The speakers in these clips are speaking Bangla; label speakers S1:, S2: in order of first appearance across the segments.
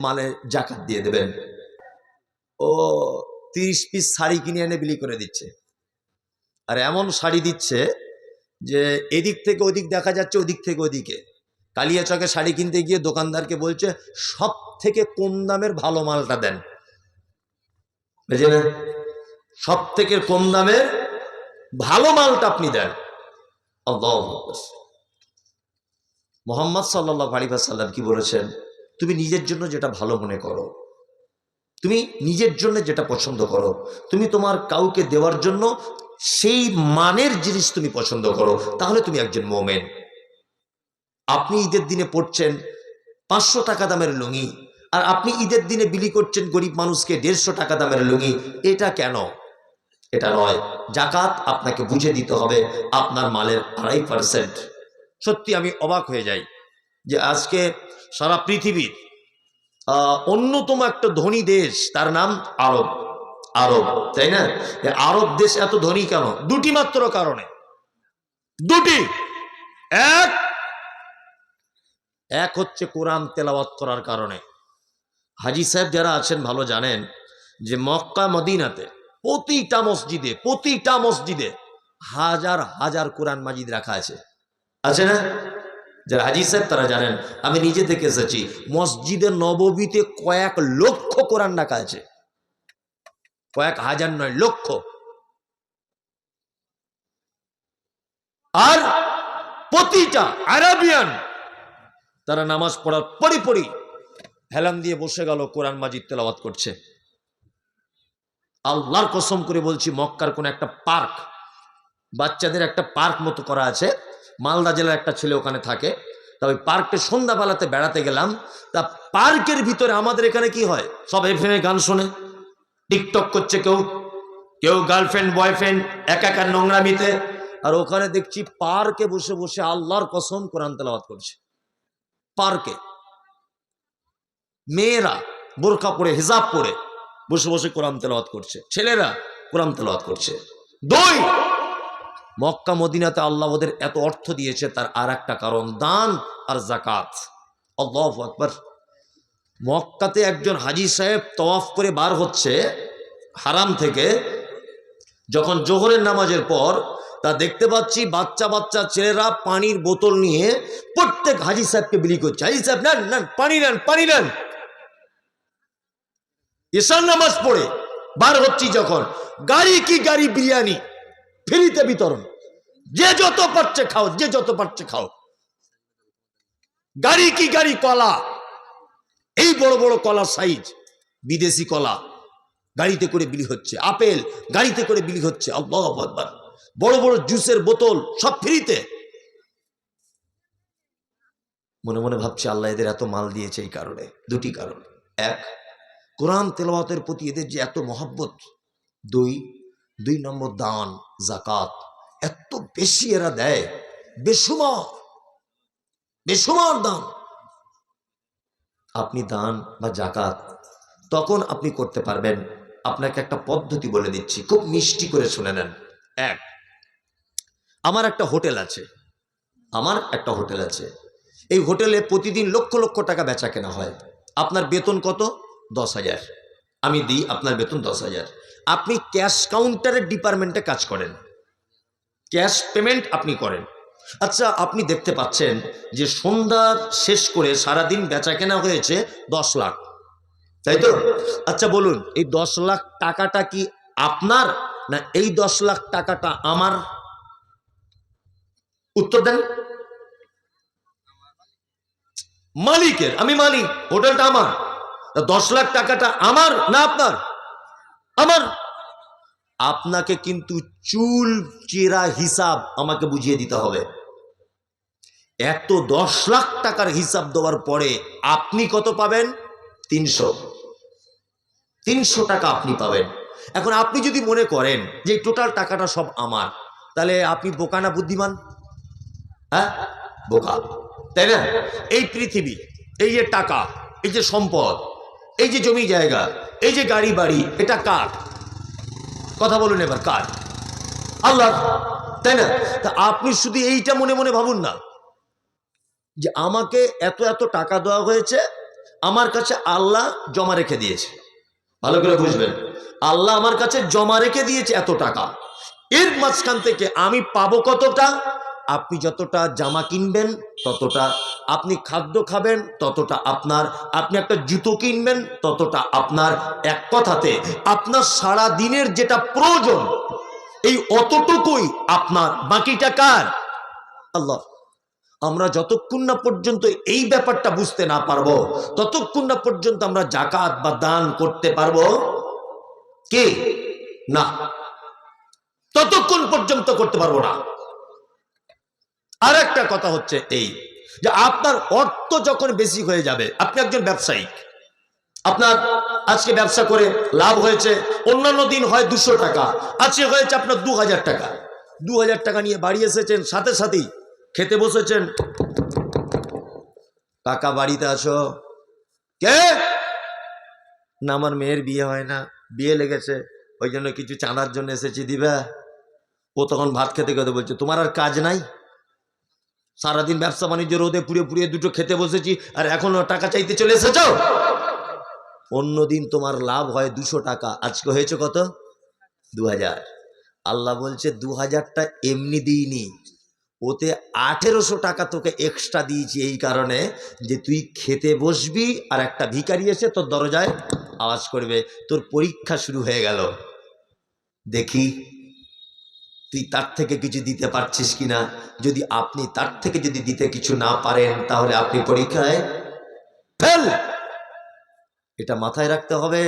S1: মালে জাকাত দিয়ে দেবেন। ও, তিরিশ পিস শাড়ি কিনে এনে বিলি করে দিচ্ছে। আর এমন শাড়ি দিচ্ছে যে এদিক থেকে ওদিক দেখা যাচ্ছে ওদিক থেকে ওদিকে। কালিয়াচকে শাড়ি কিনতে গিয়ে দোকানদারকে বলছে সব থেকে কম দামের ভালো মালটা দেন। বুঝলেন? সব থেকে কম দামের ভালো মালটা আপনি দেন। মোহাম্মদ সাল্লাহ আলী সাল্লাম কি বলেছেন? তুমি নিজের জন্য যেটা ভালো মনে করো। তুমি নিজের জন্য যেটা পছন্দ করো। তুমি তোমার কাউকে দেওয়ার জন্য সেই মানের জিনিস তুমি পছন্দ করো। তাহলে তুমি একজন মোমেন। আপনি ঈদের দিনে পড়ছেন পাঁচশো টাকা দামের লুঙ্গি আর আপনি ঈদের দিনে বিলি করছেন গরিব মানুষকে দেড়শো টাকা দামের লুঙ্গি। এটা কেন? এটা নয়। জাকাত আপনাকে বুঝে দিতে হবে। আপনার মালের আড়াই পার্সেন্ট সত্যি আমি অবাক হয়ে যাই যে আজকে সারা পৃথিবীর অন্যতম একটা ধনী দেশ, তার নাম আরব। আরব, তাই না? আরব দেশ এত ধনী কেন? দুটি মাত্র কারণে। দুটি। এক এক হচ্ছে কোরআন তেলাওয়াত করার কারণে। হাজি সাহেব যারা আছেন, ভালো জানেন যে মক্কা, মদিনাতে প্রতিটা মসজিদে প্রতিটা মসজিদে হাজার হাজার কোরআন মাজিদ রাখা আছে। আছে না? যারা হাজি সাহেব, তারা জানেন, আমি নিজে থেকে এসেছি। মসজিদে নববীতে কয়েক লক্ষ কোরআন রাখা আছে। কয়েক হাজার নয়, লক্ষ। আর প্রতিটা আরাবিয়ান তারা নামাজ পড়ার পরি পরি হেলান দিয়ে বসে গেল, কোরআন মাজিদ তেলাওয়াত করছে। আল্লাহর কসম করে বলছি, মক্কার কোন একটা পার্ক, বাচ্চাদের একটা পার্ক মতো করা আছে। মালদা জেলার একটা ছেলে ওখানে থাকে। তবে পার্কে সন্ধ্যাবেলাতে বেড়াতে গেলাম। তা পার্কের ভিতরে আমাদের এখানে কি হয়? সব এফএমে গান শোনে। টিকটক করছে কেউ। কেউ গার্লফ্রেন্ড বয়ফ্রেন্ড এক একার নোংরামিতে। আর ওখানে দেখছি পার্কে বসে বসে আল্লাহর কসম কোরআন তেলাওয়াত করছে। পার্কে। মেয়েরা বোরখা পরে, হিজাব পরে বসে বসে কোরআন তেলাওয়াত করছে। ছেলেরা কোরআন তেলাওয়াত করছে। দুই! মক্কা, মদিনাতে আল্লাহ ওদের এত অর্থ দিয়েছে, তার আর একটা কারণ, দান আর জাকাত আল্লাহ আকবর। মক্কাতে একজন হাজি সাহেব তওয়াফ করে বার হচ্ছে হারাম থেকে, যখন জোহরের নামাজের পর, তা দেখতে পাচ্ছি বাচ্চা বাচ্চা ছেলেরা পানির বোতল নিয়ে প্রত্যেক হাজি সাহেবকে বিলি করছে। হাজি সাহেব, নেন নেন, পানি নেন পানি নেন। ঈশান নামাজ পড়ে, বার হচ্ছি যখন, গাড়ি কি গাড়ি বিরিয়ানি? ফ্রিতে বিতরণ। যে যত পারছে খাও, যে যত পারছে খাও। গাড়ি কি গাড়ি, কলা? এই বড় বড় কলা সাইজ বিদেশি কলা। গাড়িতে করে বিলি হচ্ছে। আপেল, গাড়িতে করে বিলি হচ্ছে। বড় বড় জুসের বোতল, সব ফ্রিতে মনে মনে ভাবছে, আল্লাহ এদের এত মাল দিয়েছে এই কারণে। দুটি কারণ। এক, কোরআন তেলাওয়াতের প্রতি এদের যে এত মহাব্বত। দুই দুই নম্বর দান জাকাত এত বেশি এরা দেয়। বেসুমার বেসুমার দান। আপনি দান বা জাকাত তখন আপনি করতে পারবেন। আপনাকে একটা পদ্ধতি বলে দিচ্ছি, খুব মিষ্টি করে শুনে নেন। এক, আমার একটা হোটেল আছে। আমার একটা হোটেল আছে। এই হোটেলে প্রতিদিন লক্ষ লক্ষ টাকা বেচা কেনা হয়। আপনার বেতন কত? দশ হাজার। আমি দিই, আপনার বেতন দশ হাজার। আপনি ক্যাশ কাউন্টারের ডিপার্টমেন্টে কাজ করেন। ক্যাশ পেমেন্ট আপনি করেন। আচ্ছা আপনি দেখতে পাচ্ছেন যে সন্ধ্যা শেষ করে সারাদিন বেচা কেনা হয়েছে দশ লাখ। তাই তো? আচ্ছা বলুন, এই দশ লাখ টাকাটা কি আপনার না এই দশ লাখ টাকাটা আমার? উত্তর দেন। মালিকের, আমি মালিক, হোটেলটা আমার। দশ লাখ টাকাটা আমার না আপনার? আমার। আপনাকে কিন্তু চুল চেরা হিসাব আমাকে বুঝিয়ে দিতে হবে। এত দশ লাখ টাকার হিসাব দেওয়ার পরে আপনি কত পাবেন? তিনশো। তিনশো টাকা আপনি পাবেন। এখন আপনি যদি মনে করেন যে টোটাল টাকাটা সব আমার, তাহলে আপনি বোকা না বুদ্ধিমান? হ্যাঁ? বোকা। তাই না? এই পৃথিবী, এই যে টাকা, এই যে সম্পদ, এই যে জমি জায়গা, এই যে গাড়ি বাড়ি, এটা কার? কথা বলুন এবার, কার? আল্লাহ, তাই না? তা আপনি শুধু এইটা মনে মনে ভাবুন না, যে আমাকে এত এত টাকা দেওয়া হয়েছে, আমার কাছে আল্লাহ জমা রেখে দিয়েছে। ভালো করে বুঝবেন, আল্লাহ আমার কাছে জমা রেখে দিয়েছে এত টাকা। এর মাঝখান থেকে আমি পাবো কতটা? আপনি যতটা জামা কিনবেন, ততটা আপনি খাদ্য খাবেন, ততটা আপনার, আপনি একটা জুতো কিনবেন, ততটা আপনার এক কথাতে আপনার সারা দিনের যেটা প্রয়োজন, এই অতটুকুই আপনার বাকিটা কার? আল্লাহ। আমরা যতক্ষণ না পর্যন্ত এই ব্যাপারটা বুঝতে না পারব, ততক্ষণ না পর্যন্ত আমরা জাকাত বা দান করতে পারব কে? না। ততক্ষণ পর্যন্ত করতে পারব না। আর একটা কথা হচ্ছে এই, যে আপনার অর্থ যখন বেশি হয়ে যাবে, আপনি একজন ব্যবসায়ী, আপনার আজকে ব্যবসা করে লাভ হয়েছে, অন্যান্য দিন হয় দুশো টাকা, আজকে হয়েছে আপনার দু হাজার টাকা। দু হাজার টাকা নিয়ে বাড়ি এসেছেন, সাথে সাথেই খেতে বসেছেন। কাকা বাড়িতে আসো কে? না, আমার মেয়ের বিয়ে হয় না, বিয়ে লেগেছে, ওই জন্য কিছু চাঁদার জন্য এসেছি, দিবা? ও তখন ভাত খেতে খেতে বলছে, তোমার আর কাজ নাই? সারাদিন ব্যবসা বাণিজ্য রোদে পুড়ে পুড়িয়ে দুটো খেতে বসেছি, আর এখনও টাকা চাইতে চলে এসেছ? অন্যদিন তোমার লাভ হয় দুশো টাকা। আজকে হয়েছে কত? দু হাজার আল্লাহ বলছে দু হাজারটা এমনি দিইনি। ওতে আঠেরোশো টাকা তোকে এক্সট্রা দিয়েছি এই কারণে যে তুই খেতে বসবি আর একটা ভিখারি এসে তোর দরজায় আওয়াজ করবে। তোর পরীক্ষা শুরু হয়ে গেল। দেখি। তুই তার থেকে কিছু দিতে পারছিস কিনা? যদি আপনি তার থেকে যদি দিতে কিছু না পারেন, তাহলে আপনি পরীক্ষায় ফেল। এটা মাথায় রাখতে হবে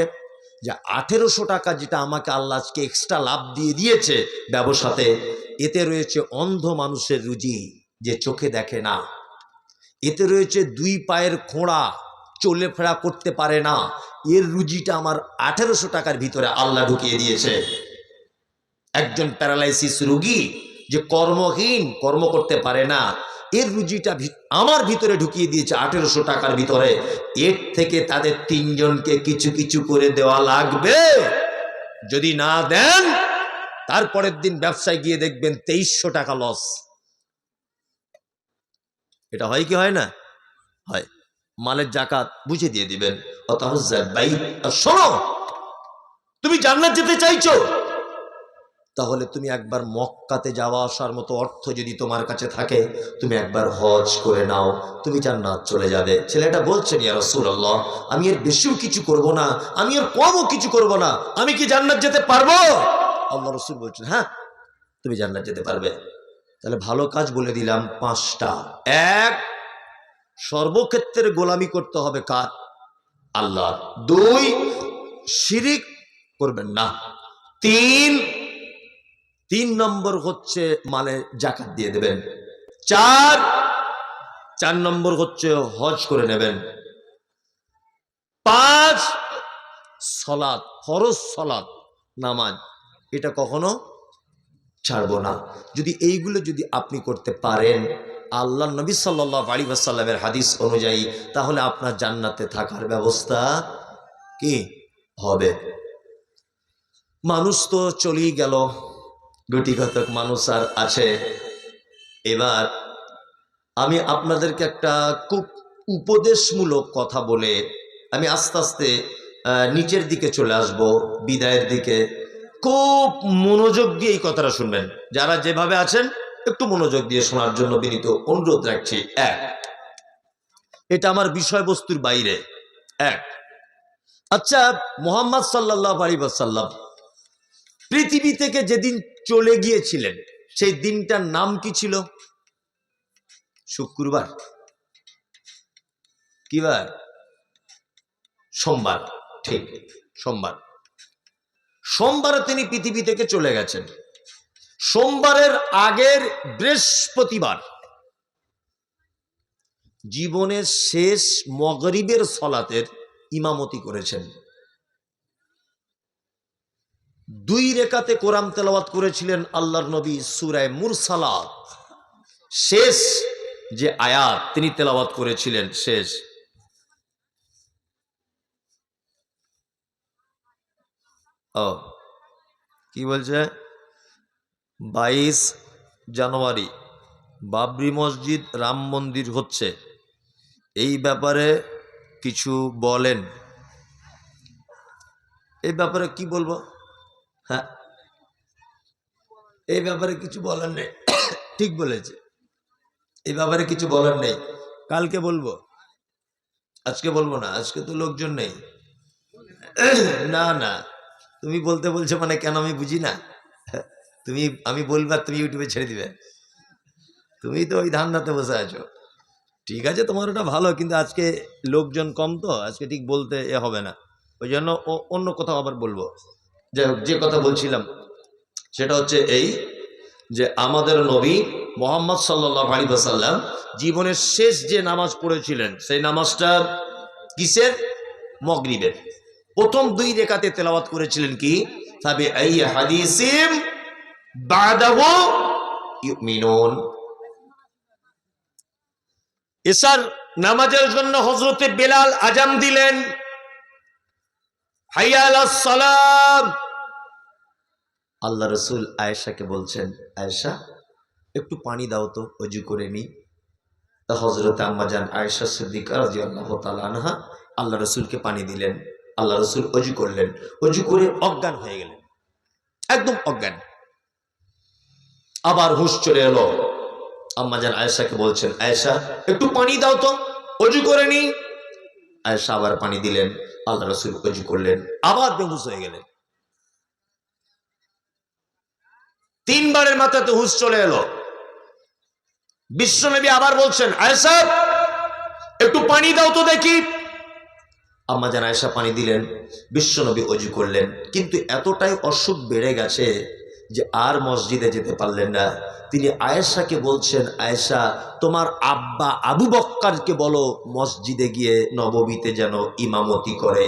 S1: যে আঠেরোশো টাকা যেটা আমাকে আল্লাহ আজকে এক্সট্রা লাভ দিয়ে দিয়েছে ব্যবসাতে, এতে রয়েছে অন্ধ মানুষের রুজি যে চোখে দেখে না। এতে রয়েছে দুই পায়ের খোঁড়া, চলে ফেরা করতে পারে না। এর রুজিটা আমার আঠেরোশো টাকার ভিতরে আল্লাহ ঢুকিয়ে দিয়েছে। একজন প্যারালাইসিস রুগী যে কর্মহীন, কর্ম করতে পারে না, এর রুজিটা আমার ভিতরে ঢুকিয়ে দিয়েছে আঠেরোশো টাকার ভিতরে। এর থেকে তাদের তিনজনকে কিছু কিছু করে দেওয়া লাগবে। যদি না দেন, তারপরের দিন ব্যবসায় গিয়ে দেখবেন তেইশশো টাকা লস এটা হয় কি হয় না? হয়। মালের জাকাত বুঝে দিয়ে দিবেন। শোনো, তুমি জান্নাত যেতে চাইছো? তাহলে তুমি একবার মক্কাতে যাওয়া আসার মতো অর্থ যদি তোমার কাছে থাকে, তুমি একবার হজ করে নাও, তুমি জান্নাত চলে যাবে। ছেলেটা বলছেন ইয়া রাসূলুল্লাহ, আমি এর বেশিও কিছু করব না, আমি এর কমও কিছু করব না, আমি কি জান্নাত যেতে পারব? আল্লাহ রসুল বলছেন হ্যাঁ তুমি জান্নাত যেতে পারবে। তাহলে ভালো কাজ বলে দিলাম পাঁচটা। এক সর্বক্ষেত্রে গোলামি করতে হবে কার? আল্লাহ দুই, শিরিক করবেন না। তিন তিন নম্বর হচ্ছে মানে জাকাত দিয়ে দেবেন। চার চার নম্বর হচ্ছে হজ করে নেবেন। পাঁচ সলাদ ফরজ সলাদ নামাজ, এটা কখনো ছাড়বো না। যদি এইগুলো যদি আপনি করতে পারেন, আল্লাহ নবী সাল্লাহ আলী আসাল্লামের হাদিস অনুযায়ী, তাহলে আপনার জান্নাতে থাকার ব্যবস্থা কি? হবে। মানুষ তো চলেই গেল। গুটি কতক মানুষ আর আছে। এবার আমি আপনাদেরকে একটা খুব উপদেশমূলক কথা বলে আমি আস্তে আস্তে নিচের দিকে চলে আসব, বিদায়ের দিকে। খুব মনোযোগ দিয়ে এই কথাটা শুনবেন। যারা যেভাবে আছেন, একটু মনোযোগ দিয়ে শোনার জন্য বিনীত অনুরোধ রাখছি। এক, এটা আমার বিষয়বস্তুর বাইরে। এক আচ্ছা মোহাম্মদ সাল্লাহ আলী সাল্লাম পৃথিবী থেকে যেদিন চলে গিয়েছিলেন, সেই দিনটার নাম কি ছিল? শুক্রবার। কি বার? সোমবার। ঠিক, সোমবার। সোমবারে তিনি পৃথিবী থেকে চলে গেছেন। সোমবারের আগের বৃহস্পতিবার। জীবনের শেষ মগরিবের সলাতের ইমামতি করেছেন। দুই রেখাতে কোরআন তেলাওয়াত করেছিলেন আল্লাহর নবী সুরায় মুরসালাত। শেষ যে আয়াত তিনি তেলাওয়াত করেছিলেন, শেষ। ও, কি বলছে? বাইশ জানুয়ারি, বাবরি মসজিদ রাম মন্দির হচ্ছে। এই ব্যাপারে কিছু বলেন। এই ব্যাপারে কি বলব? হ্যাঁ। এই ব্যাপারে কিছু বলার নেই। ঠিক বলেছে। এই ব্যাপারে কিছু বলার নেই। কালকে বলব। আজকে বলব না। আজকে তো লোকজন নেই। না না। তুমি বলতে বলছো মানে কেন আমি বুঝি না? তুমি, আমি বলবার তুমি ইউটিউবে ছেড়ে দিবে। তুমি তো ওই ধান্দাতে বসে আছো। ঠিক আছে, তোমার ওটা ভালো, কিন্তু আজকে লোকজন কম তো। আজকে ঠিক বলতে এ হবে না। ওই জন্য অন্য কোথাও আবার বলব। যাই হোক, যে কথা বলছিলাম সেটা হচ্ছে এই যে আমাদের নবী মোহাম্মদ সাল্লাহ আলী সাল্লাম জীবনের শেষ যে নামাজ পড়েছিলেন সেই নামাজটা কিসের? মগরিবের। প্রথম দুই রেখাতে তেলাওয়াত করেছিলেন কি? তবে এই হাদিসিম ইউমিনুন। এসার নামাজের জন্য হজরতে বেলাল আজাম দিলেন। হাইয়াল সালাম। আল্লাহ রসুল আয়েশাকে বলছেন, আয়েশা, একটু পানি দাও তো, অজু করে নি। তা হজরত আম্মাজান আয়েশা সিদ্দিকা রাজি আল্লাহ আনহা আল্লাহ রসুলকে পানি দিলেন। আল্লাহ রসুল অজু করলেন। অজু করে অজ্ঞান হয়ে গেলেন। একদম অজ্ঞান। আবার হুশ চলে এলো। আম্মাজান আয়েশাকে বলছেন, আয়েশা, একটু পানি দাও তো, অজু করে নি। আয়েশা আবার পানি দিলেন। আল্লাহ রসুল অজু করলেন। আবার বেহুশ হয়ে গেলেন। তিনবারের মাথাতে হুশ চলে এলো। বিশ্বনবী আবার বলছেন, আয়েশা, একটু পানি দাও তো দেখি। আম্মা যেন আয়েশা পানি দিলেন বিশ্বনবী অজু করলেন। কিন্তু এতটাই অসুখ বেড়ে গেছে যে আর মসজিদে যেতে পারলেন না। তিনি আয়েশাকে বলছেন, আয়েশা, তোমার আব্বা আবু বক্কারকে বলো, মসজিদে গিয়ে নবমীতে যেন ইমামতি করে।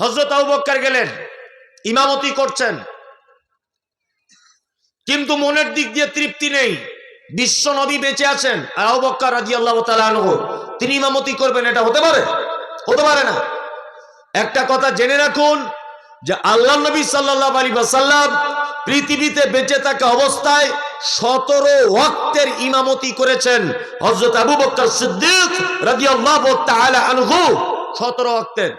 S1: হজরত আবু বক্কার গেলেন, ইমামতি করছেন। কিন্তু মনের দিক দিয়ে তৃপ্তি নেই। বিশ্ব নবী বেঁচে আছেন। বক্কর তিনি ইমামতি করবেন, এটা হতে পারে? হতে পারে না। একটা কথা জেনে রাখুন, যে আল্লাহ নবী সাল্লাল্লাহু আলাইহি ওয়াসাল্লাম পৃথিবীতে বেঁচে থাকা অবস্থায় সতেরো ওয়াক্তের ইমামতি করেছেন হযরত আবু বকর সিদ্দিক রাদিয়াল্লাহু তাআলা আনহু, সতেরো ওয়াক্তের।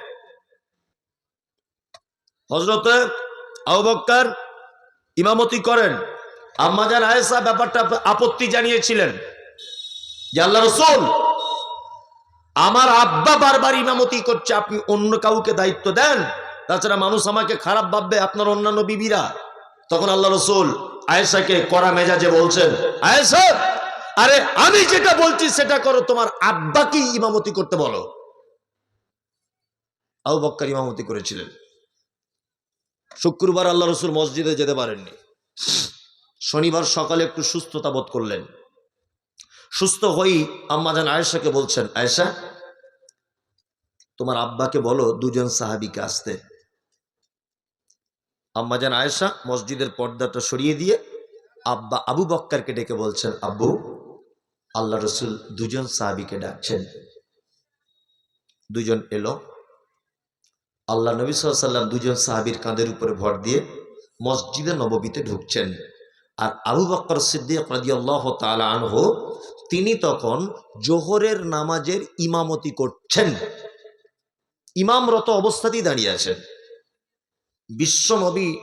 S1: হজরত আবু বকর ইমামতি করেন। আম্মাজান আয়েশা ব্যাপারটা আপত্তি জানিয়েছিলেন। যে আল্লাহ রসুল, আমার আব্বা বারবার ইমামতি করছে, আপনি অন্য কাউকে দায়িত্ব দেন। তাছাড়া মানুষ আমাকে খারাপ ভাববে, আপনার অন্যান্য বিবিরা। তখন আল্লাহ রসুল আয়েশাকে করা মেজাজে বলছেন, আয়েশা, আরে আমি যেটা বলছি সেটা করো, তোমার আব্বাকে ইমামতি করতে বলো। আবু বক্কর ইমামতি করেছিলেন। শুক্রবার আল্লাহ রসুল মসজিদে যেতে পারেননি। শনিবার সকালে একটু সুস্থতা বোধ করলেন। সুস্থ হয়েই আম্মাজান আয়েশাকে বলছেন, আয়েশা, তোমার আব্বাকে বলো দুজন সাহাবিকে আসতে। আম্মাজান আয়েশা মসজিদের পর্দাটা সরিয়ে দিয়ে আব্বা আবু বক্কারকে ডেকে বলছেন, আব্বু, আল্লাহ রসুল দুজন সাহাবিকে ডাকছেন। দুজন এলো। আল্লাহ নবী সাল্লাম দুজন সাহাবির কাঁধের উপরে ভর দিয়ে মসজিদে নববীতে ঢুকছেন। আর আবু বক্কর সিদ্দিক রাদিয়াল্লাহ তাআলা আনহু, তিনি তখন জোহরের নামাজের ইমামতি করছেন। ইমামরত অবস্থাতেই দাঁড়িয়ে আছেন। বিশ্ব নবী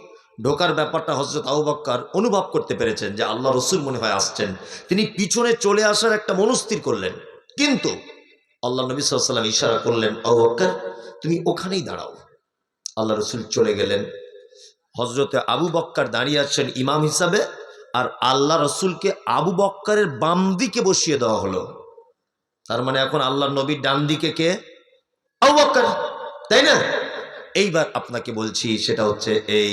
S1: ঢোকার ব্যাপারটা হজরত আবু বক্কর অনুভব করতে পেরেছেন যে আল্লাহ রসুল মনে হয় আসছেন। তিনি পিছনে চলে আসার একটা মনস্থির করলেন। কিন্তু আল্লাহ নবী সাল্লাম ইশারা করলেন, আবু বক্কর তুমি ওখানেই দাঁড়াও। আল্লাহ রসুল চলে গেলেন। হজরতে আবু বক্কার দাঁড়িয়ে আছেন ইমাম হিসাবে। আর আল্লাহ রসুলকে আবু বক্কারের বাম দিকে বসিয়ে দেওয়া হলো। তার মানে এখন আল্লাহ নবীর ডান দিকে কে? আবু বক্কার। তাই না? এইবার আপনাকে বলছি, সেটা হচ্ছে এই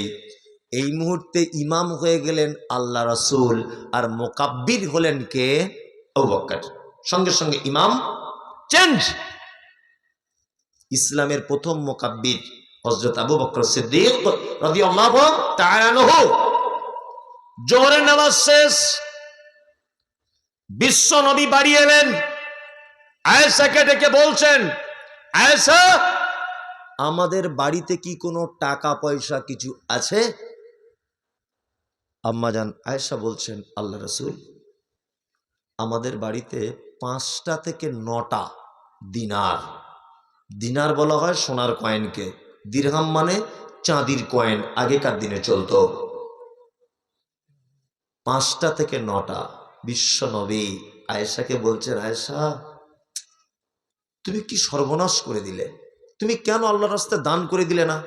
S1: এই মুহূর্তে ইমাম হয়ে গেলেন আল্লাহ রসুল আর মোকাব্বির হলেন কে? আবু বক্কার। সঙ্গে সঙ্গে ইমাম চেঞ্জ। ইসলামের প্রথম মোকাব্বির হজরত আবু বকর সিদ্দিক রাদিয়াল্লাহু তাআলা আনহু জোহরের নামাজ শেষ। বিশ্ব নবী বাড়ি এলেন। আয়েশাকে ডেকে বলছেন, আয়েশা, আমাদের বাড়িতে কি কোনো টাকা পয়সা কিছু আছে? আম্মাজান আয়েশা বলছেন, আল্লাহ রসুল, আমাদের বাড়িতে পাঁচটা থেকে নটা দিনার। দিনার বলা হয় সোনার কয়েনকে। দিরহাম মানে চাঁদির কয়েন, আগেকার দিনে চলতো। পাঁচটা থেকে নটা, বিশ্ব নবী। আয়েশাকে বলছেন আয়েশা, তুমি কি সর্বনাশ করে দিলে? তুমি কেন আল্লাহ রাস্তায় দান করে দিলে না?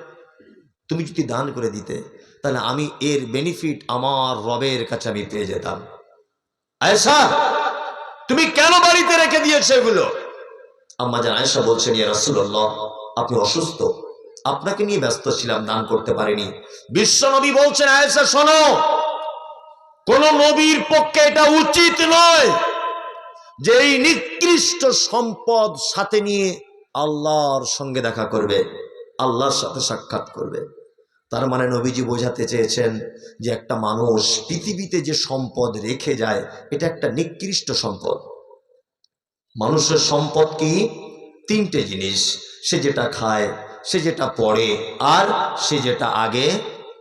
S1: তুমি যদি দান করে দিতে, তাহলে আমি এর বেনিফিট আমার রবের কাছে আমি পেয়ে যেতাম। আয়েশা, তুমি কেন বাড়িতে রেখে দিয়েছ এগুলো? আম্মা জান আয়েশা বলছেন, ইয়া রাসূলুল্লাহ, আপনি অসুস্থ। আপনাকে নিয়ে ব্যস্ত ছিলাম, দান করতে পারিনি। বিশ্ব নবী বলছেন, আয়েশা, শোনো কোন নবীর পক্ষে এটা উচিত নয় যে এই নিকৃষ্ট সম্পদ সাথে নিয়ে আল্লাহর সঙ্গে দেখা করবে, আল্লাহর সাথে সাক্ষাৎ করবে। তার মানে নবীজি বোঝাতে চেয়েছেন যে একটা মানুষ পৃথিবীতে যে সম্পদ রেখে যায়, এটা একটা নিকৃষ্ট সম্পদ। মানুষের সম্পদ কি? তিনটে জিনিস। সে যেটা খায়, সে যেটা পড়ে, আর সে যেটা আগে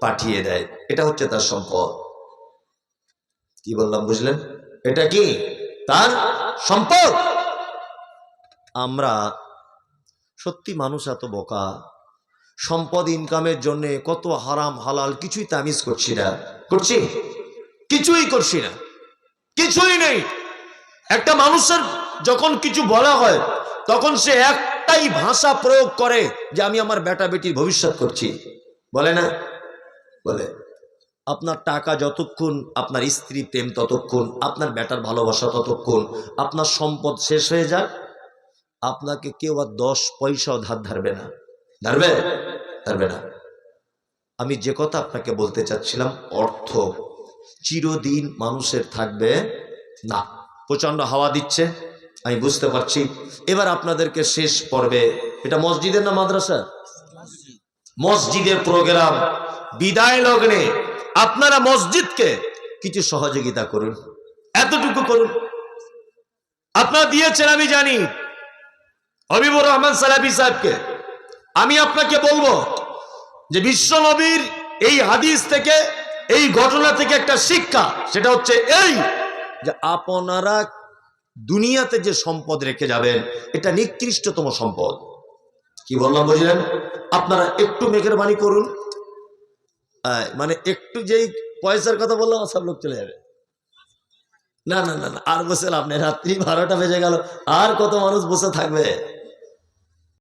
S1: পাঠিয়ে দেয়। এটা হচ্ছে তার সম্পদ। কি বললাম বুঝলেন? এটা কি? তার সম্পদ! আমরা সত্যি মানুষ এত বোকা। সম্পদ ইনকামের জন্য কত হারাম, হালাল কিছুই তামিজ করছি না। করছি? কিছুই করছি না। কিছুই নেই। একটা মানুষের যখন কিছু বলা হয়, তখন সে একটাই ভাষা প্রয়োগ করে যে আমি আমার বেটা বেটির ভবিষ্যৎ করছি। বলে না? বলে। আপনার টাকা যতক্ষণ আপনার স্ত্রী প্রেম ততক্ষণ, আপনার বেটার ভালোবাসা ততক্ষণ, আপনার সম্পদ শেষ হয়ে যাক, আপনাকে কেউ আর দশ পয়সাও ধার ধারবে না। ধারবে? ধারবে না। আমি যে কথা আপনাকে বলতে চাচ্ছিলাম, অর্থ। চিরদিন মানুষের থাকবে না। প্রচণ্ড হাওয়া দিচ্ছে, আমি বুঝতে পারছি। এবার আপনাদেরকে শেষ পর্বে, এটা মসজিদের না মাদ্রাসা মসজিদের প্রোগ্রাম। বিদায় লগ্নে। আপনারা মসজিদকে কিছু সহযোগিতা করুন। এতটুকু করুন। আপনারা দিয়েছেন, আমি জানি। হবিবুর রহমান সালাবি সাহেবকে। আমি আপনাকে বলব যে বিশ্ব নবীর এই হাদিস থেকে, এই ঘটনা থেকে একটা শিক্ষা, সেটা হচ্ছে এই যে আপনারা দুনিয়াতে যে সম্পদ রেখে যাবেন, এটা নিকৃষ্টতম সম্পদ। কি বললাম বুঝলেন? আপনারা একটু মেঘের বাণী করুন। মানে একটু যেই পয়সার কথা বললাম, সব লোক চলে যাবে। না না না না, আর বসে লাভ নেই। রাত্রি বারোটা বেজে গেল, আর কত মানুষ বসে থাকবে?